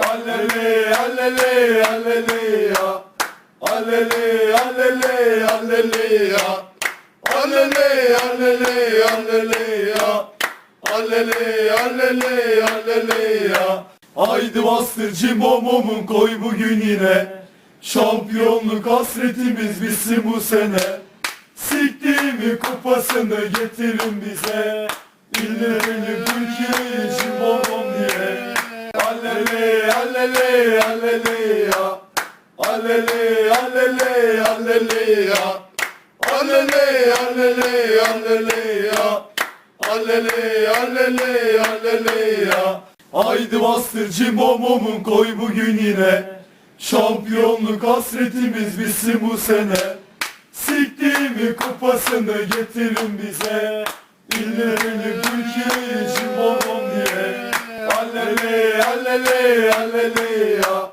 Allele allele allele ya Allele allele allele ya Allele allele allele ya Allele allele allele ya Haydi bastır cimbomumun koy bugün yine. Şampiyonluk hasretimiz bitsin bu sene. Siktiğimi kupasını getirin bize. İllerini Allele allele allele ya Allele allele allele ya Allele allele allele ya Allele allele allele ya Haydi bastır cimbomomun koy bugün yine. Şampiyonluk hasretimiz bitsin bu sene. Siktiğimi kupasını getirin bize. İllerini Allele allele allele ya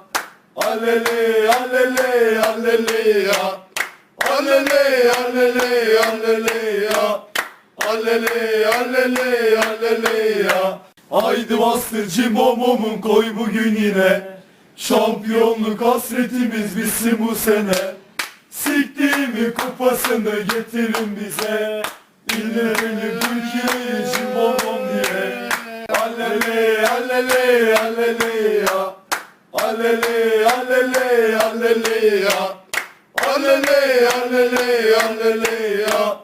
Allele allele allele ya Allele allele allele ya Allele allele allele ya Haydi bastır cimbomomun koy bugün yine. Şampiyonluk hasretimiz bitsin bu sene. Siktiğimi kupasını getirin bize. İllerini cimbomom diye Allele allele allele ya Allele allele allele ya Allele allele allele ya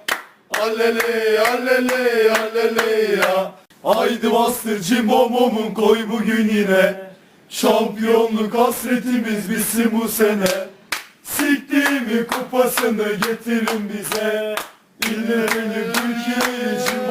Allele allele allele ya Haydi bastır cimbomomun koy bugün yine Şampiyonluk hasretimiz bitsin bu sene Siktiğimi kupasını getirin bize İllerini Türkiye'yi cimbomom